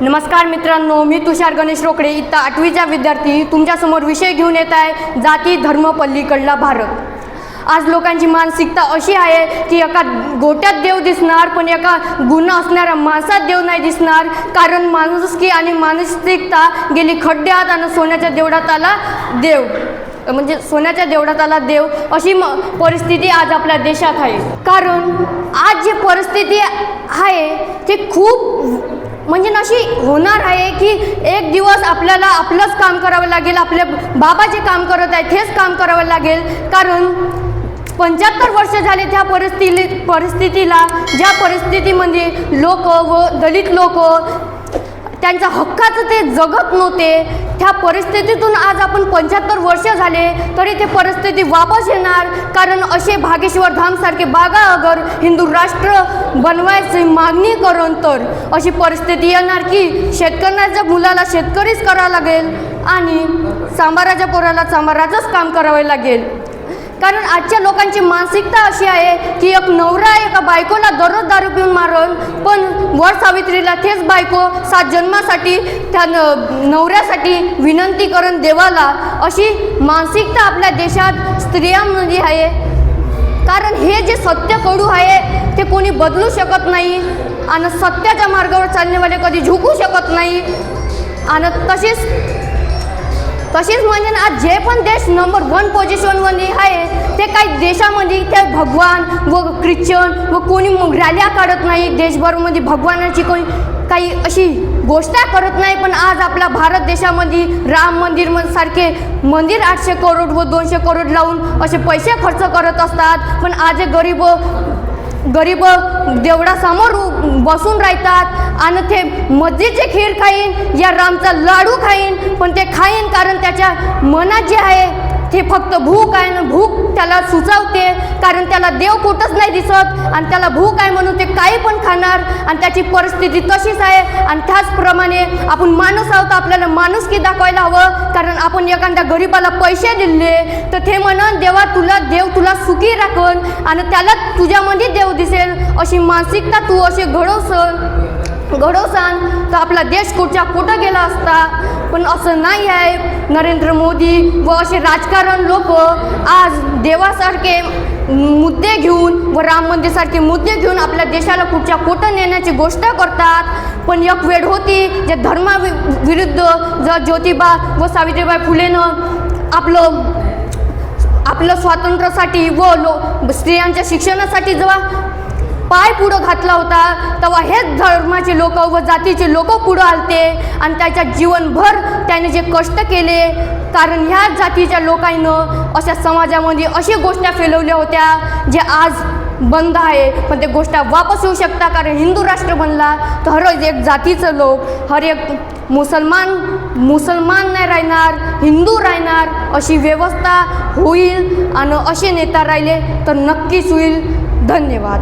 नमस्कार मित्रांनो मी तुषार गणेश रोकडे इथं आठवीचा विद्यार्थी. तुमच्यासमोर विषय घेऊन येत आहे जाती धर्म पल्लीकडला भारत. आज लोकांची मानसिकता अशी आहे की एका गोट्यात देव दिसणार पण एका गुन्हा असणाऱ्या माणसात देव नाही दिसणार. कारण माणुसकी आणि मानसिकता गेली खड्ड्यात आणि सोन्याच्या देवळात आला देव. म्हणजे सोन्याच्या देवळात आला देव अशी परिस्थिती आज आपल्या देशात आहे. कारण आज जी परिस्थिती आहे ते खूप म्हणजे अशी होणार आहे की एक दिवस आपल्याला आपलंच काम करावं लागेल आपले बाबा जे काम करत आहेत तेच काम करावं लागेल. कारण पंच्याहत्तर वर्ष झाले त्या परिस्थिती परिस्थितीला ज्या परिस्थितीमध्ये लोक व दलित लोक त्यांच्या हक्काचं ते जगत नव्हते. त्या परिस्थितीतून आज आपण पंच्याहत्तर वर्ष झाले तरी ते परिस्थिती वापस येणार. कारण असे भागेश्वर धामसारखे बागा अगर हिंदू राष्ट्र बनवायची मागणी करून तर अशी परिस्थिती येणार की शेतकऱ्याच्या मुलाला शेतकरीच करावं लागेल आणि सांबाराच्या पोराला सांबाराचंच काम करावे लागेल. कारण आजच्या लोकांची मानसिकता अशी आहे की एक नवरा एका बायकोला दररोज दारू पिऊन मारून पण वर सावित्रीला तेच बायको सात जन्मासाठी त्या न नवऱ्यासाठी विनंती करून देवाला अशी मानसिकता आपल्या देशात स्त्रियांमध्ये आहे. कारण हे जे सत्य कडू आहे ते कोणी बदलू शकत नाही आणि सत्याच्या मार्गावर चालणेवाले कधी झुकू शकत नाही. आणि तसेच तसेच म्हणजे ना आज जे पण देश नंबर वन पोझिशनमध्ये आहे ते काही देशामध्ये ते भगवान व ख्रिश्चन व कोणी मग रॅल्या काढत नाही देशभरमध्ये भगवानाची कोणी काही अशी गोष्ट करत नाही पण आज आपल्या भारत देशामध्ये राम मंदिर सारखे मंदिर आठशे करोड व दोनशे करोड लावून असे पैसे खर्च करत असतात. पण आज गरीब गरीब देवळासमोर बसून राहतात. आणि ते मस्जिदचे खीर खाईन या रामचा लाडू खाईन पण ते खाईन कारण त्याच्या मनात जे आहे ते फक्त भूक आहे ना भूक त्याला सुचवते कारण त्याला देव कुठंच नाही दिसत आणि त्याला भूक आहे म्हणून ते काही पण खाणार आणि त्याची परिस्थिती तशीच आहे. आणि त्याचप्रमाणे आपण माणूस आहोत आपल्याला माणुसकी दाखवायला हवं कारण आपण एखाद्या गरीबाला पैसे दिले तर ते म्हणून देवा तुला देव तुला सुखी राखन आणि त्याला तुझ्यामध्ये देव दिसेल. अशी मानसिकता तू अशी घडवसन घडवसान तर आपला देश कुठच्या कुठं गेला असता? पण असं नाही आहे. नरेंद्र मोदी व असे राजकारण लोक आज देवासारखे मुद्दे घेऊन व राम मंदिरसारखे मुद्दे घेऊन आपल्या देशाला कुठच्या कुठं नेण्याची गोष्ट करतात. पण एक वेळ होती जे धर्मा विरुद्ध ज ज्योतिबा व सावित्रीबाई फुलेनं आपलं आपलं स्वातंत्र्यासाठी व लो स्त्रियांच्या शिक्षणासाठी जेव्हा पाय पुढं घातला होता तेव्हा हेच धर्माचे लोक व जातीचे लोक पुढं आलते. आणि त्याच्या जीवनभर त्याने जे कष्ट केले कारण ह्या जातीच्या लोकांनं अशा समाजामध्ये अशा गोष्टी फैलवल्या होत्या जे आज बंद आहे. पण ते गोष्ट वापस येऊ शकता कारण हिंदू राष्ट्र बनला तर हर एक जातीचं लोक हर एक मुसलमान मुसलमान नाही राहणार हिंदू राहणार अशी व्यवस्था होईल आणि असे नेता राहिले तर नक्कीच होईल. धन्यवाद.